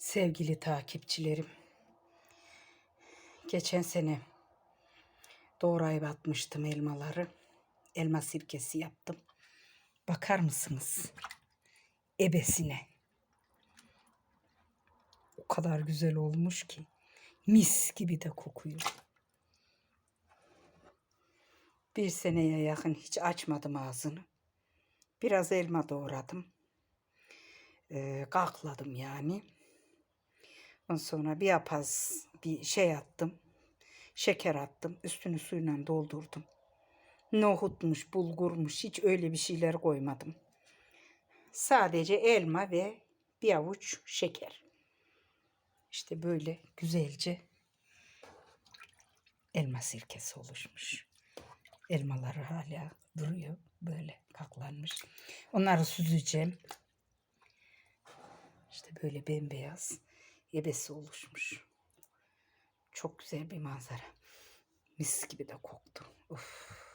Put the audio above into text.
Sevgili takipçilerim. Geçen sene doğrayıp atmıştım elmaları. Elma sirkesi yaptım. Bakar mısınız? Ebesine. O kadar güzel olmuş ki. Mis gibi de kokuyor. Bir seneye yakın hiç açmadım ağzını. Biraz elma doğradım. Ee, kakladım yani. Sonra bir yapaz bir şey attım. Şeker attım. Üstünü suyla doldurdum. Nohutmuş, bulgurmuş hiç öyle bir şeyler koymadım. Sadece elma ve bir avuç şeker. İşte böyle güzelce elma sirkesi oluşmuş. Elmaları hala duruyor böyle kaklanmış. Onları süzeceğim. İşte böyle bembeyaz yebesi oluşmuş. Çok güzel bir manzara. Mis gibi de koktu. Of.